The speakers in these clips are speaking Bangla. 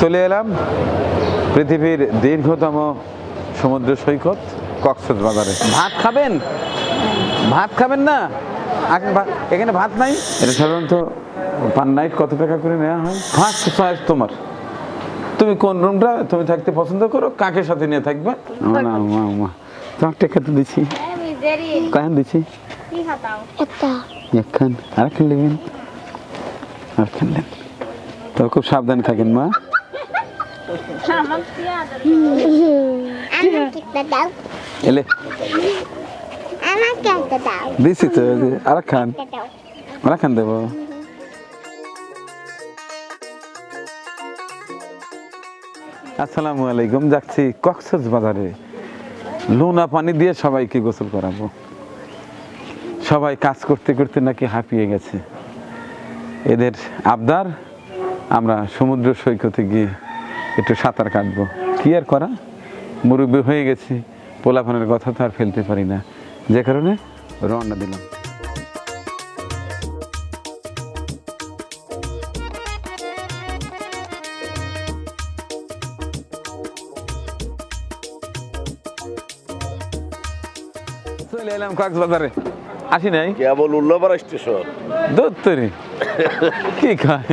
চলে এলাম পৃথিবীর দীর্ঘতম সমুদ্র সৈকত কক্সবাজারে। ভাত খাবেন? ভাত খাবেন না? এখানে ভাত নাই? এটা সাধারণত পার নাইট কত টাকা করে নেওয়া হয়? ফার্স্ট চয়েস তোমার। তুমি কোন রুমটা তুমি থাকতে পছন্দ করো কাকে সাথে নিয়ে থাকবে? তোমার টাকা তো দিছি আমি দেরি কান দিছি। একখান আরেকখান নেবেন। আরেকখান নেন। তো খুব সাবধানে থাকেন মা। এলে আমাকে তো দাও আরেকখান দেবো আসসালামু আলাইকুম যাচ্ছি কক্সবাজারে বাজারে। লোনা পানি দিয়ে সবাইকে গোসল করাবো। সবাই কাজ করতে করতে নাকি হাঁপিয়ে গেছে। এদের আবদার, আমরা সমুদ্র সৈকতে গিয়ে একটু সাঁতার কাটবো। কি আর করা? মুরব্বী হয়ে গেছি পোলাপানের কথা তো আর ফেলতে পারি না। যে কারণে রওনা দিলাম। চলে এলাম কক্সবাজারে। আসি নাই? কেবল উল্লাপাড়া স্টেশন। দুধ তৈরি কি খায়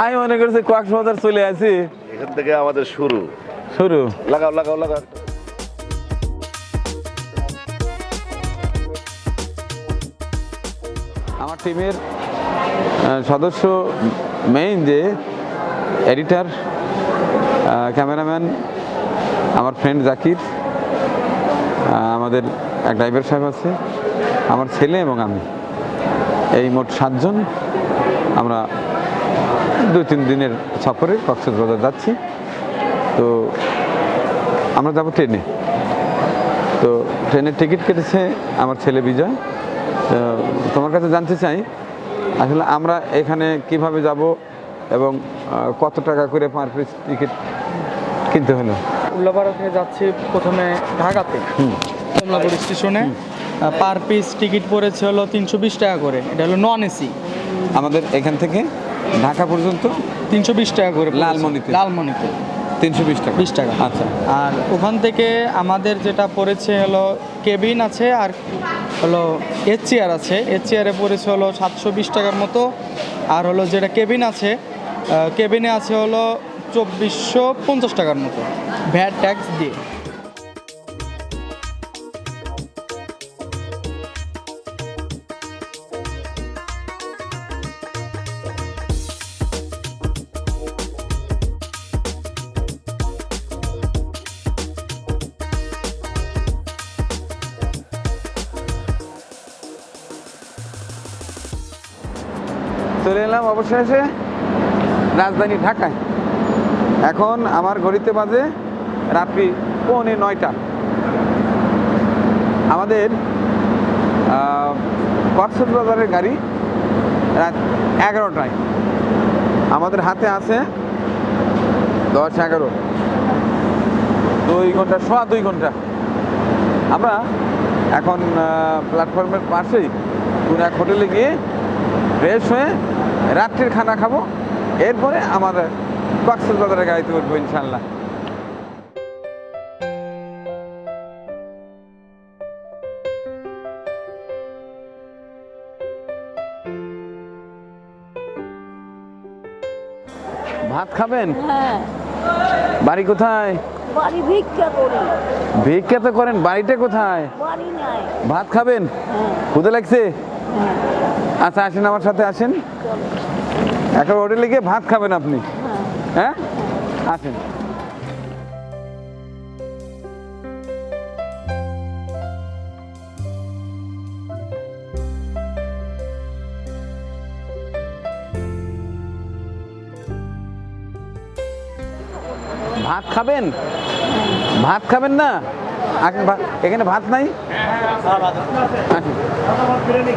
আমি মনে করছি কক্সবাজার চলে আসি। এখান থেকে আমাদের শুরু। শুরু। লাগাও লাগাও লাগাও। আমার টিমের সদস্য মেইন যে এডিটার ক্যামেরাম্যান আমার ফ্রেন্ড জাকির আমাদের এক ড্রাইভার সাহেব আছে আমার ছেলে এবং আমি। এই মোট সাতজন আমরা দুই তিন দিনের সফরে কক্সবাজার যাচ্ছি। তো আমরা যাব ট্রেনে। তো ট্রেনের টিকিট কেটেছে আমার ছেলে বিজয়। তো তোমার কাছে জানতে চাই আসলে আমরা এখানে কীভাবে যাব এবং কত টাকা করে পার পিস টিকিট কিনতে হলো? উল্লাপাড়া থেকে যাচ্ছি প্রথমে ঢাকাতে কমলাপুর স্টেশনে। পার পিস টিকিট পড়েছে হলো তিনশো বিশ টাকা করে। এটা হলো নন এসি আমাদের এখান থেকে ঢাকা পর্যন্ত? তিনশো বিশ টাকা করে লালমনিতে? লালমনিতে। তিনশো বিশ টাকা। বিশ টাকা। আচ্ছা। আর ওখান থেকে আমাদের যেটা পড়েছে হলো কেবিন আছে আর হলো এর চেয়ার আছে। এর চেয়ারে পড়েছে হলো সাতশো বিশ টাকার মতো। আর হলো যেটা কেবিন আছে কেবিনে আছে হলো চব্বিশশো পঞ্চাশ টাকার মতো। ভ্যাট ট্যাক্স দিয়ে। চলে এলাম অবশেষে রাজধানী ঢাকায়। এখন আমার ঘড়িতে বাজে রাত্রি পৌনে নয়টা। আমাদের কক্সবাজারের গাড়ি রাত এগারোটায়। আমাদের হাতে আছে দশ এগারো। দুই ঘণ্টা, সোয়া দুই ঘণ্টা। আমরা এখন প্ল্যাটফর্মের পাশেই কোনো এক হোটেলে গিয়ে ফ্রেশ হয়ে রাত্রির খানা খাব। এরপরে আমাদের কক্সবাজারের গাড়িতে উঠবো ইনশাল্লাহ ভাত খাবেন? হ্যাঁ। বাড়ি কোথায়? বাড়ি ভিক্ষা করি। ভিক্ষা তো করেন বাড়িটা কোথায়? বাড়ি নাই। ভাত খাবেন? হ্যাঁ। ক্ষুদে লাগছে? হ্যাঁ আচ্ছা আসেন আমার সাথে, আসেন। একটা হোটেলে গিয়ে ভাত খাবেন আপনি। হ্যাঁ? আসেন। ভাত খাবেন? ভাত খাবেন না? এখানে ভাত নাই।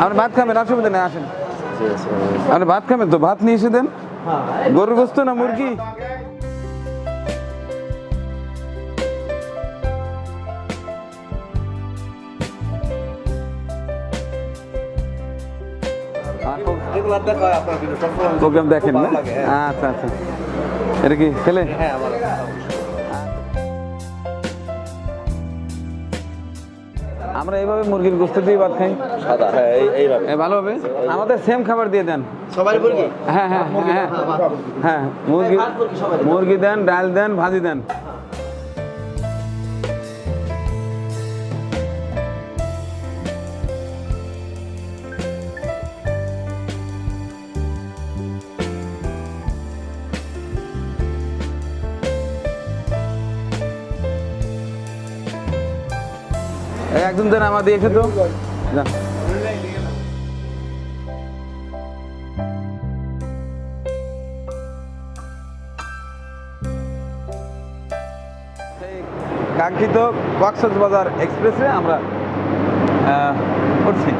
আপনি ভাত খাবেন অসুবিধা নেই আসেন আপনি ভাত খাবেন তো ভাত নিয়ে এসে দেন গরুর গোস্ত না মুরগি প্রোগ্রাম দেখেন না আচ্ছা আচ্ছা এটা কি ছেলে হ্যাঁ আমার এইভাবে মুরগির গোস্ত দিয়ে ভাত খাই। সাদা হ্যাঁ এই- ভালো হবে আমাদের সেম খাবার দিয়ে দেন। সবাই মুরগি? হ্যাঁ হ্যাঁ হ্যাঁ হ্যাঁ মুরগি মুরগি দেন ডাল দেন ভাজি দেন। একজন দেন আমার দিয়েছে তো যান। কাঙ্ক্ষিত কক্সবাজার বাজার এক্সপ্রেসে আমরা উঠছি।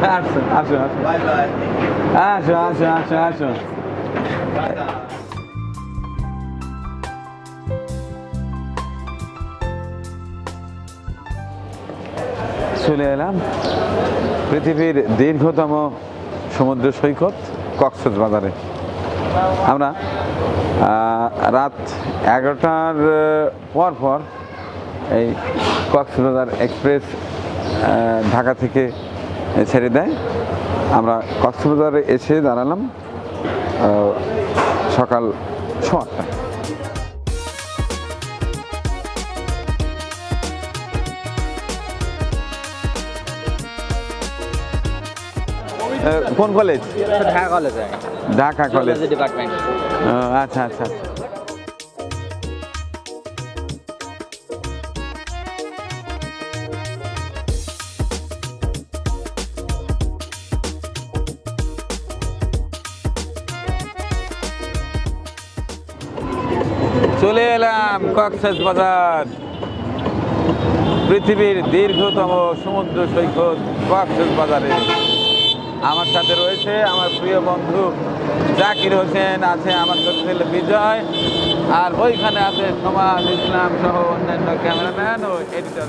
হ্যাঁ আসুন আসুন আসুন। আসুন আসুন আসুন আসুন। চলে এলাম। পৃথিবীর দীর্ঘতম সমুদ্র সৈকত কক্সবাজারে। আমরা রাত এগারোটার পর পর এই কক্সবাজার এক্সপ্রেস ঢাকা থেকে ছেড়ে দেয়। আমরা কক্সবাজারে এসে দাঁড়ালাম সকাল ছটা কোন কলেজ ঢাকা কলেজে ঢাকা কলেজ ডিপার্টমেন্ট আচ্ছা আচ্ছা আচ্ছা। চলে এলাম কক্সেস বাজার। পৃথিবীর দীর্ঘতম সমুদ্র সৈকত কক্সেস বাজারে। আমার সাথে রয়েছে আমার প্রিয় বন্ধু জাকির হোসেন, আছে আমার ছোট ছেলে বিজয়, আর ওইখানে আছে সমাজ, ইসলাম সহ অন্যান্য ক্যামেরাম্যান ও এডিটর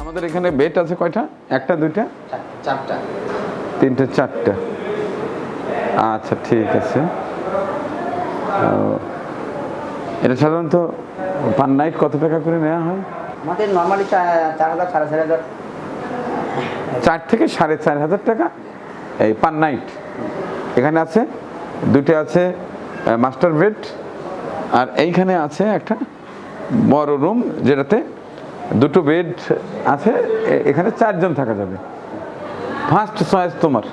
আমাদের এখানে বেড আছে কয়টা? একটা, দুইটা? চারটা। তিনটে চারটে। আচ্ছা ঠিক আছে। এটা সাধারণত পার নাইট কত টাকা করে নেওয়া হয়? আমাদের নর্মালি চার হাজার সাড়ে চার হাজার। চার থেকে সাড়ে চার হাজার টাকা? এই পার নাইট। এখানে আছে দুটো আছে মাস্টার বেড। আর এইখানে আছে একটা বড় রুম যেটাতে দুটো বেড আছে এখানে চারজন থাকা যাবে। ফার্স্ট চয়েস তোমার।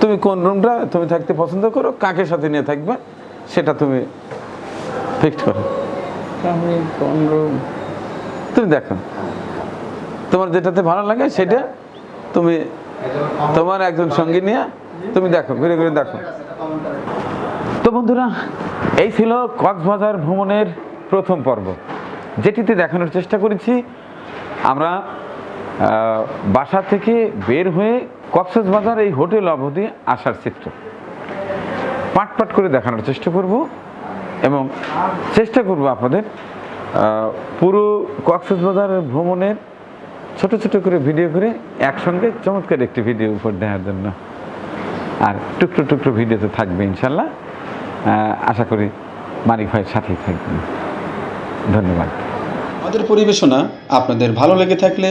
তুমি কোন রুমটা তুমি থাকতে পছন্দ করো কাকে সাথে নিয়ে থাকবে সেটা তুমি ফিক্সড করো। আমি কোন রুম তুমি দেখো। তোমার যেটাতে ভালো লাগে সেটা তুমি তোমার একজন সঙ্গী নিয়ে তুমি দেখো ঘুরে ঘুরে দেখো। তো বন্ধুরা এই ছিল কক্সবাজার ভ্রমণের প্রথম পর্ব। যেটিতে দেখানোর চেষ্টা করেছি আমরা বাসা থেকে বের হয়ে কক্সবাজার এই হোটেল অবধি আসার চিত্র। পাট পাট করে দেখানোর চেষ্টা করব এবং চেষ্টা করব আপনাদের পুরো কক্সবাজার ভ্রমণের ছোট ছোট করে ভিডিও করে একসঙ্গে চমৎকার একটি ভিডিও উপর দেওয়ার জন্য। আর টুকরো টুকরো ভিডিও তো থাকবে ইনশাল্লাহ। আশা করি মানিক ভাইয়ের সাথেই থাকবেন। ধন্যবাদ। আমাদের পরিবেশনা আপনাদের ভালো লেগে থাকলে